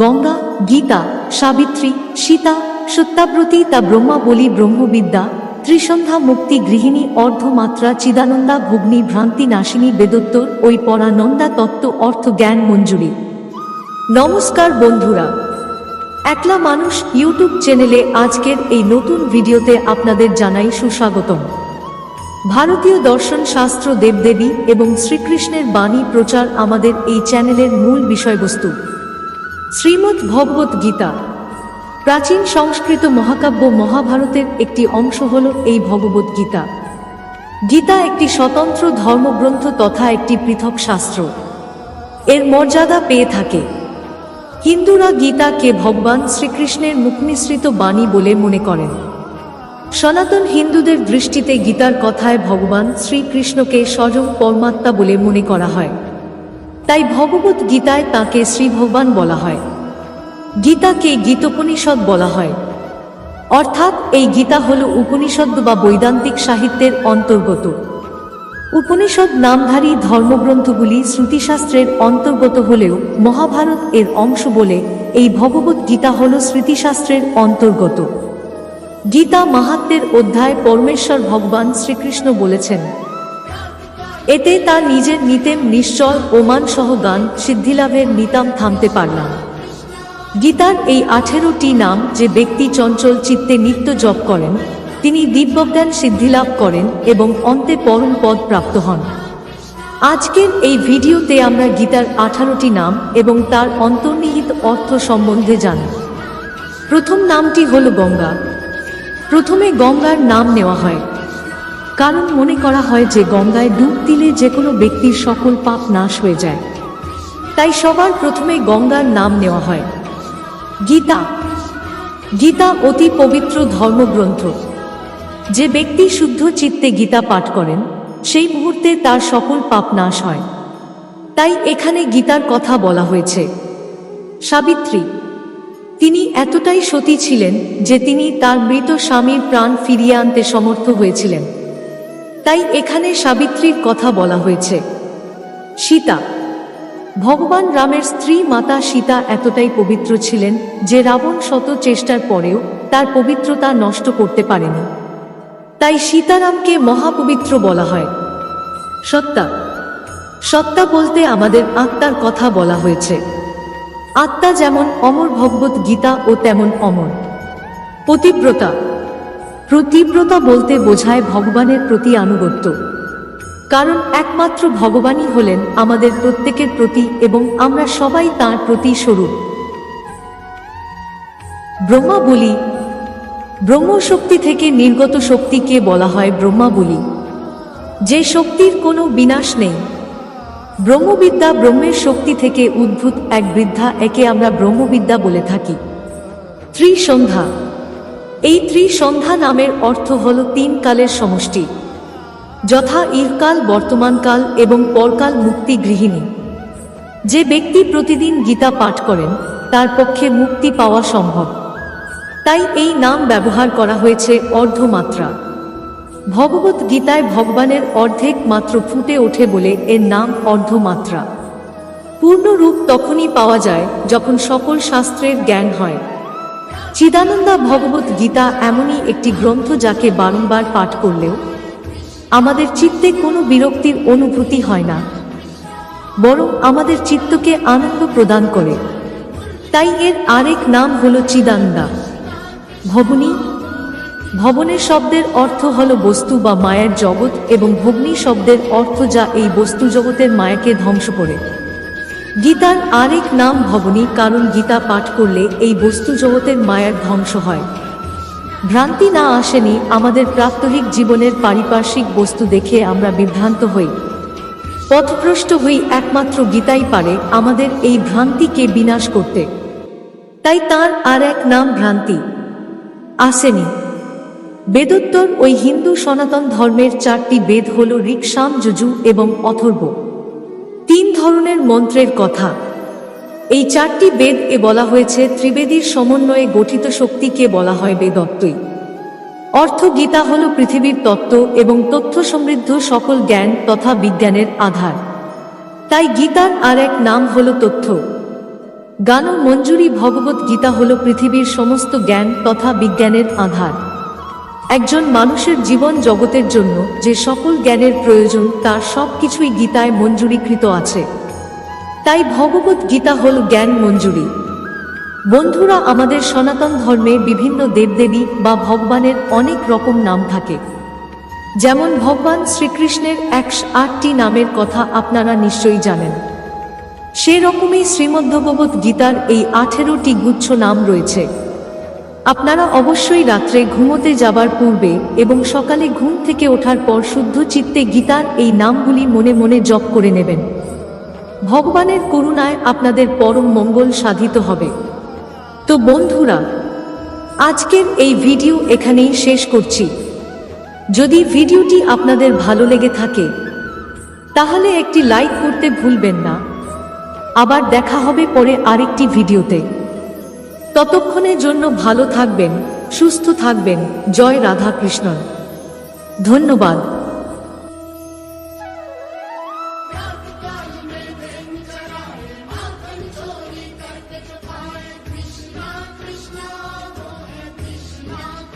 গঙ্গা, গীতা, সাবিত্রী, সীতা, সত্যাব্রতী তা ব্রহ্মা বলি ব্রহ্মবিদ্যা, ত্রিসন্ধ্যা মুক্তি গৃহিণী অর্ধমাত্রা চিদানন্দা ভগ্নী ভ্রান্তি নাশিনী বেদোত্তর ওই পরানন্দা তত্ত্ব অর্থ জ্ঞান মঞ্জুরি। নমস্কার বন্ধুরা। একলা মানুষ ইউটিউব চ্যানেলে আজকের এই নতুন ভিডিওতে আপনাদের জানাই সুস্বাগতম। ভারতীয় দর্শন শাস্ত্র দেবদেবী এবং শ্রীকৃষ্ণের বাণী প্রচার আমাদের এই চ্যানেলের মূল বিষয়বস্তু। শ্রীমদ্ ভগবত গীতা। প্রাচীন সংস্কৃত মহাকাব্য মহাভারতের একটি অংশ হল এই ভগবত গীতা। গীতা একটি স্বতন্ত্র ধর্মগ্রন্থ তথা একটি পৃথক শাস্ত্র। এর মর্যাদা পেয়ে থাকে। হিন্দুরা গীতাকে ভগবান শ্রীকৃষ্ণের মুখমিশ্রিত বাণী বলে মনে করেন। সনাতন হিন্দুদের দৃষ্টিতে গীতার কথায় ভগবান শ্রীকৃষ্ণকে স্বয়ং পরমাত্মা বলে মনে করা হয়। তাই ভগবত গীতায় তাকে শ্রী ভগবান বলা হয়। গীতাকে গীতোপনিষদ বলা হয়। অর্থাৎ এই গীতা হল উপনিষদ বা বৈদান্তিক সাহিত্যের অন্তর্গত। উপনিষদ নামধারী ধর্মগ্রন্থগুলি শ্রুতিশাস্ত্রের অন্তর্গত হলেও মহাভারত এর অংশ বলে এই ভগবত গীতা হল স্মৃতিশাস্ত্রের অন্তর্গত। গীতা মাহাত্মের অধ্যায় পরমেশ্বর ভগবান শ্রীকৃষ্ণ বলেছেন এতে তার নিজের নিতেম নিশ্চয় ওমান সহ গান সিদ্ধিলাভের নিতাম থামতে পারলাম। গীতার এই আঠেরোটি নাম যে ব্যক্তি চঞ্চল চিত্তে নিত্য জপ করেন, তিনি দিব্যজ্ঞান সিদ্ধিলাভ করেন এবং অন্তে পরম পদ প্রাপ্ত হন। আজকের এই ভিডিওতে আমরা গীতার আঠারোটি নাম এবং তার অন্তর্নিহিত অর্থ সম্বন্ধে জানি। প্রথম নামটি হল গঙ্গা। প্রথমে গঙ্গার নাম নেওয়া হয়। কারণ মনে করা হয় যে গঙ্গায় ডুব দিলে যে কোনো ব্যক্তির সকল পাপ নাশ হয়ে যায়। তাই সবার প্রথমে গঙ্গার নাম নেওয়া হয়। গীতা। গীতা অতি পবিত্র ধর্মগ্রন্থ। যে ব্যক্তি শুদ্ধ চিত্তে গীতা পাঠ করেন, সেই মুহূর্তে তার সকল পাপ নাশ হয়। তাই এখানে গীতার কথা বলা হয়েছে। সাবিত্রী। তিনি এতটাই সতী ছিলেন যে তিনি তার মৃত স্বামীর প্রাণ ফিরিয়ে আনতে সমর্থ হয়েছিলেন। তাই এখানে সাবিত্রীর কথা বলা হয়েছে। সীতা, ভগবান রামের স্ত্রী মাতা সীতা এতটাই পবিত্র ছিলেন যে রাবণ শত চেষ্টার পরেও তার পবিত্রতা নষ্ট করতে পারেনি। তাই সীতারামকে মহাপবিত্র বলা হয়। সত্তা সত্তা বলতে আমাদের আত্মার কথা বলা হয়েছে। আত্মা যেমন অমর ভগবত গীতা ও তেমন অমর। পতিব্রতা প্রতিব্রতা বলতে বোঝায় ভগবানের প্রতি আনুগত্য। কারণ একমাত্র ভগবানই হলেন আমাদের প্রত্যেকের প্রতি এবং আমরা সবাই তাঁর প্রতি স্বরূপ। ব্রহ্মা বলি ব্রহ্মশক্তি থেকে নির্গত শক্তিকে বলা হয় ব্রহ্মা বলি যে শক্তির কোনো বিনাশ নেই। ব্রহ্মবিদ্যা ব্রহ্মের শক্তি থেকে উদ্ভূত এক বৃদ্ধা একে আমরা ব্রহ্মবিদ্যা বলে থাকি। ত্রিসন্ধ্যা এই ত্রিসন্ধ্যা নামের অর্থ হল তিন কালের সমষ্টি। যথা ইহকাল বর্তমানকাল এবং পরকাল মুক্তি গৃহিণী। যে ব্যক্তি প্রতিদিন গীতা পাঠ করেন, তার পক্ষে মুক্তি পাওয়া সম্ভব। তাই এই নাম ব্যবহার করা হয়েছে অর্ধমাত্রা। ভগবত গীতায় ভগবানের অর্ধেক মাত্র ফুটে ওঠে বলে এর নাম অর্ধমাত্রা। পূর্ণ রূপ তখনই পাওয়া যায় যখন সকল শাস্ত্রের জ্ঞান হয়। চিদানন্দা ভগবত গীতা এমনই একটি গ্রন্থ যাকে বারংবার পাঠ করলেও আমাদের চিত্তে কোনো বিরক্তির অনুভূতি হয় না, বরং আমাদের চিত্তকে আনন্দ প্রদান করে। তাই এর আরেক নাম হল চিদানন্দা। ভবনী, ভবনের শব্দের অর্থ হল বস্তু বা মায়ের জগৎ এবং ভগ্নী শব্দের অর্থ যা এই বস্তু জগতের মায়াকে ধ্বংস করে। গীতার আরেক নাম ভবনী কারণ গীতা পাঠ করলে এই বস্তু জগতের মায়ার ধ্বংস হয়। ভ্রান্তি না আসেনি আমাদের প্রাত্যহিক জীবনের পারিপার্শ্বিক বস্তু দেখে আমরা বিভ্রান্ত হই। পথভ্রষ্ট হই একমাত্র গীতাই পারে আমাদের এই ভ্রান্তিকে বিনাশ করতে। তাই তার আর এক নাম ভ্রান্তি। আসেনি। বেদোত্তর ওই হিন্দু সনাতন ধর্মের চারটি বেদ হল ঋক্সাম, যজু এবং অথর্ব। ধরনের মন্ত্রের কথা। এই চারটি বেদ এ বলা হয়েছে, ত্রিবেদীর সমন্বয়ে গঠিত শক্তিকে বলা হয় বেদত্বই। অর্থ গীতা হল পৃথিবীর তত্ত্ব এবং তথ্য সমৃদ্ধ সকল জ্ঞান তথা বিজ্ঞানের আধার। তাই গীতার আর এক নাম হল তথ্য। গান মঞ্জুরি ভগবত গীতা হল পৃথিবীর সমস্ত জ্ঞান তথা বিজ্ঞানের আধার। একজন মানুষের জীবন জগতের জন্য যে সকল জ্ঞানের প্রয়োজন, তার সব কিছুই গীতায় মঞ্জুরিকৃত আছে। তাই ভগবত গীতা হল জ্ঞান মঞ্জুরি। বন্ধুরা, আমাদের সনাতন ধর্মে বিভিন্ন দেবদেবী বা ভগবানের অনেক রকম নাম থাকে। যেমন ভগবান শ্রীকৃষ্ণের একশো আটটি নামের কথা আপনারা নিশ্চয়ই জানেন। সেরকমই শ্রীমদ্ভগবত গীতার এই আঠেরোটি গুচ্ছ নাম রয়েছে। আপনারা অবশ্যই রাত্রে ঘুমোতে যাবার পূর্বে এবং সকালে ঘুম থেকে ওঠার পর শুদ্ধ চিত্তে গীতার এই নামগুলি মনে মনে জপ করে নেবেন। ভগবানের করুণায় আপনাদের পরম মঙ্গল সাধিত হবে। তো বন্ধুরা, আজকের এই ভিডিও এখানেই শেষ করছি। যদি ভিডিওটি আপনাদের ভালো লেগে থাকে, তাহলে একটি লাইক করতে ভুলবেন না। আবার দেখা হবে পরে আরেকটি ভিডিওতে। ততক্ষণের জন্য ভালো থাকবেন সুস্থ থাকবেন। জয় রাধাকৃষ্ণন। ধন্যবাদ।